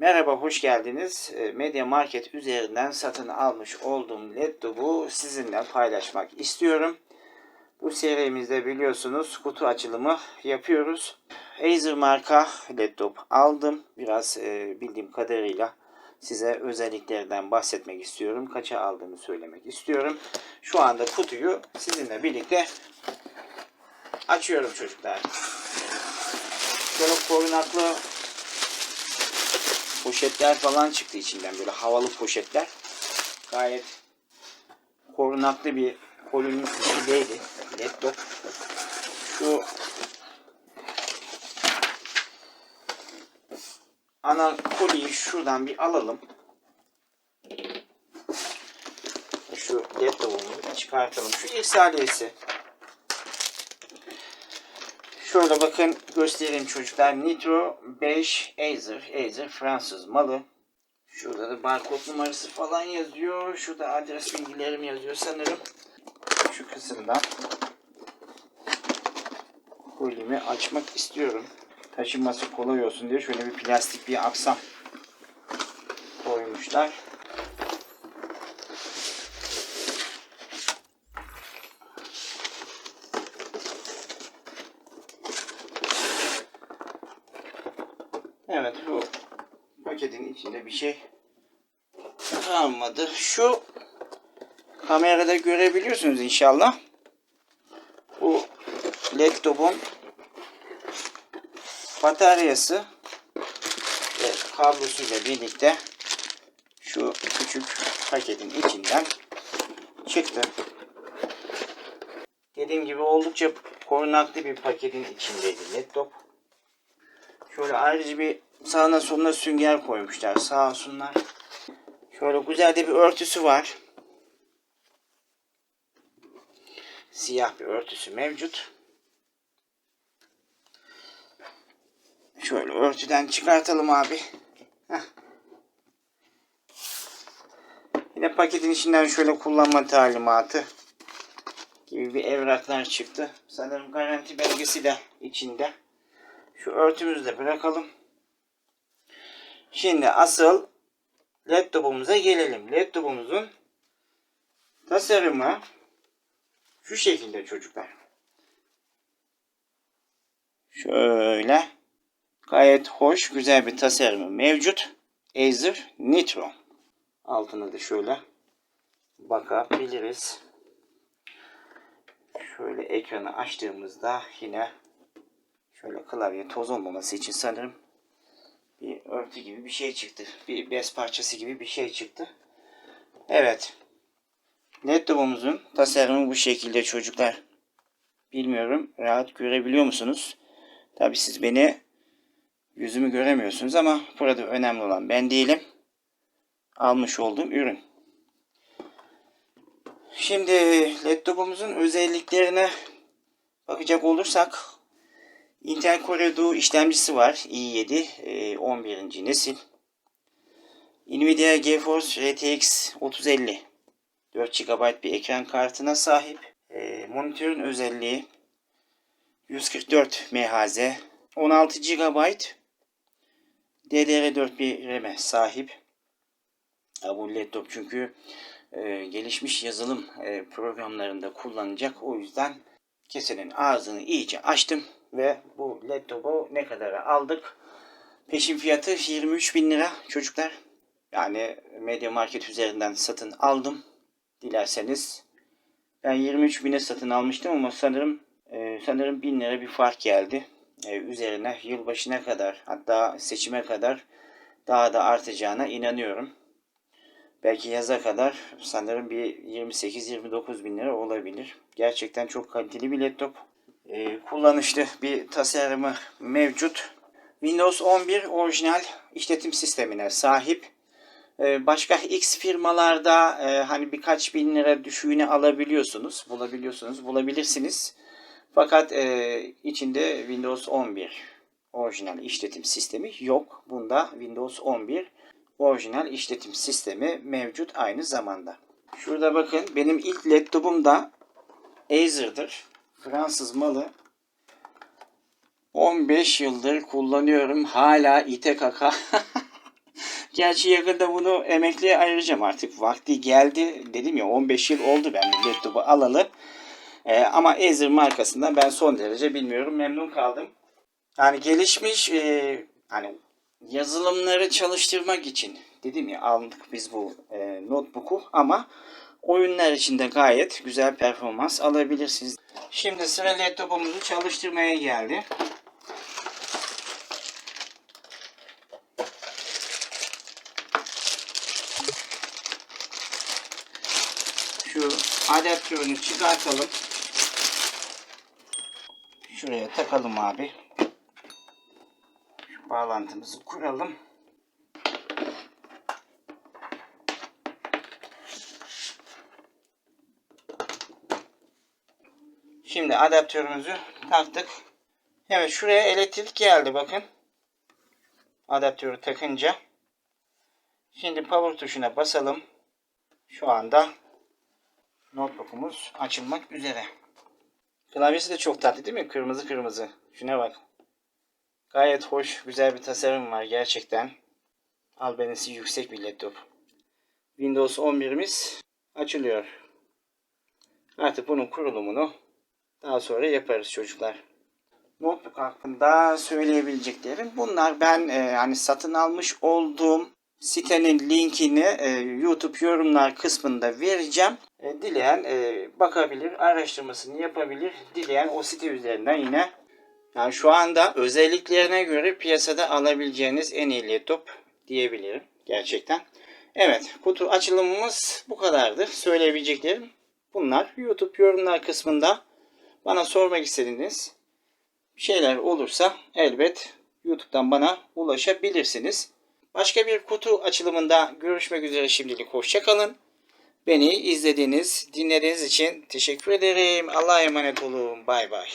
Merhaba, hoş geldiniz. E, Media Market üzerinden satın almış olduğum laptopu sizinle paylaşmak istiyorum. Bu serimizde biliyorsunuz kutu açılımı yapıyoruz. Acer marka laptop aldım. Biraz e, bildiğim kadarıyla size özelliklerinden bahsetmek istiyorum. Kaça aldığımı söylemek istiyorum. Şu anda kutuyu sizinle birlikte açıyorum çocuklar. Şöyle korunaklı poşetler falan çıktı içinden böyle havalı poşetler. Gayet korunaklı bir kolinin içindeydi laptop. Şu ana koliyi şuradan bir alalım. Şu laptopumu çıkartalım. Şu irsaliyesi. Şöyle bakın göstereyim çocuklar. Nitro 5 Acer. Acer Fransız malı. Şurada da barkod numarası falan yazıyor. Şurada adres bilgilerim yazıyor sanırım. Şu kısımdan kolimi açmak istiyorum. Taşınması kolay olsun diye şöyle bir plastik bir aksam koymuşlar. Evet bu paketin içinde bir şey kalmadı. Şu kamerada görebiliyorsunuz inşallah. Bu laptopun bataryası ve kablosuyla birlikte şu küçük paketin içinden çıktı. Dediğim gibi oldukça korunaklı bir paketin içindeydi laptop. Şöyle ayrıca bir sağına soluna sünger koymuşlar sağ olsunlar. Şöyle güzel de bir örtüsü var. Siyah bir örtüsü mevcut. Şöyle örtüden çıkartalım abi. Heh. Yine paketin içinden şöyle kullanma talimatı gibi bir evraklar çıktı. Sanırım garanti belgesi de içinde. Şu örtümüzü de bırakalım. Şimdi asıl laptopumuza gelelim. Laptopumuzun tasarımı şu şekilde çocuklar. Şöyle gayet hoş, güzel bir tasarımı mevcut. Acer Nitro. Altına da şöyle bakabiliriz. Şöyle ekranı açtığımızda yine şöyle klavye toz olmaması için sanırım bir örtü gibi bir şey çıktı. Bir bez parçası gibi bir şey çıktı. Evet. Laptopumuzun tasarımı bu şekilde çocuklar. Bilmiyorum rahat görebiliyor musunuz? Tabi siz beni yüzümü göremiyorsunuz ama burada önemli olan ben değilim. Almış olduğum ürün. Şimdi laptopumuzun özelliklerine bakacak olursak Intel Core Duo işlemcisi var. i7 11. nesil. Nvidia GeForce RTX 3050 4 GB bir ekran kartına sahip. E, monitörün özelliği 144 MHz 16 GB DDR4 bir RAM'e sahip. Ya bu laptop çünkü e, gelişmiş yazılım e, programlarında kullanacak. O yüzden kesenin ağzını iyice açtım ve bu laptopu ne kadara aldık? Peşin fiyatı 23 bin lira çocuklar. Yani Media Market üzerinden satın aldım. Dilerseniz ben 23 bine satın almıştım ama sanırım e, sanırım 1000 lira bir fark geldi. E, üzerine yılbaşına kadar hatta seçime kadar daha da artacağına inanıyorum. Belki yaza kadar sanırım bir 28-29 bin lira olabilir. Gerçekten çok kaliteli bir laptop. Ee, kullanışlı bir tasarımı mevcut. Windows 11 orijinal işletim sistemine sahip. Ee, başka X firmalarda e, hani birkaç bin lira düşüğüne alabiliyorsunuz, bulabiliyorsunuz, bulabilirsiniz. Fakat e, içinde Windows 11 orijinal işletim sistemi yok. Bunda Windows 11 orijinal işletim sistemi mevcut aynı zamanda. Şurada bakın benim ilk laptopum da Acer'dır. Fransız malı. 15 yıldır kullanıyorum. Hala ite kaka. Gerçi yakında bunu emekliye ayıracağım artık. Vakti geldi. Dedim ya 15 yıl oldu ben laptopu alalı. Ee, ama Acer markasından ben son derece bilmiyorum. Memnun kaldım. Yani gelişmiş e, hani yazılımları çalıştırmak için dedim ya aldık biz bu e, notebook'u ama oyunlar için de gayet güzel performans alabilirsiniz. Şimdi sıra laptopumuzu çalıştırmaya geldi. Şu adaptörünü çıkartalım. Şuraya takalım abi. Şu bağlantımızı kuralım. Şimdi adaptörümüzü taktık. Evet şuraya elektrik geldi bakın. Adaptörü takınca. Şimdi power tuşuna basalım. Şu anda notebook'umuz açılmak üzere. Klavyesi de çok tatlı değil mi? Kırmızı kırmızı. Şuna bak. Gayet hoş, güzel bir tasarım var gerçekten. Albenisi yüksek bir laptop. Windows 11'imiz açılıyor. Artık bunun kurulumunu daha sonra yaparız çocuklar. Notebook hakkında söyleyebileceklerim bunlar. Ben e, yani satın almış olduğum sitenin linkini e, YouTube yorumlar kısmında vereceğim. E, dileyen e, bakabilir, araştırmasını yapabilir. Dileyen o site üzerinden yine yani şu anda özelliklerine göre piyasada alabileceğiniz en iyi laptop diyebilirim gerçekten. Evet, kutu açılımımız bu kadardı. Söyleyebileceklerim bunlar. YouTube yorumlar kısmında bana sormak istediğiniz şeyler olursa elbet YouTube'dan bana ulaşabilirsiniz. Başka bir kutu açılımında görüşmek üzere şimdilik hoşçakalın. Beni izlediğiniz, dinlediğiniz için teşekkür ederim. Allah'a emanet olun. Bay bay.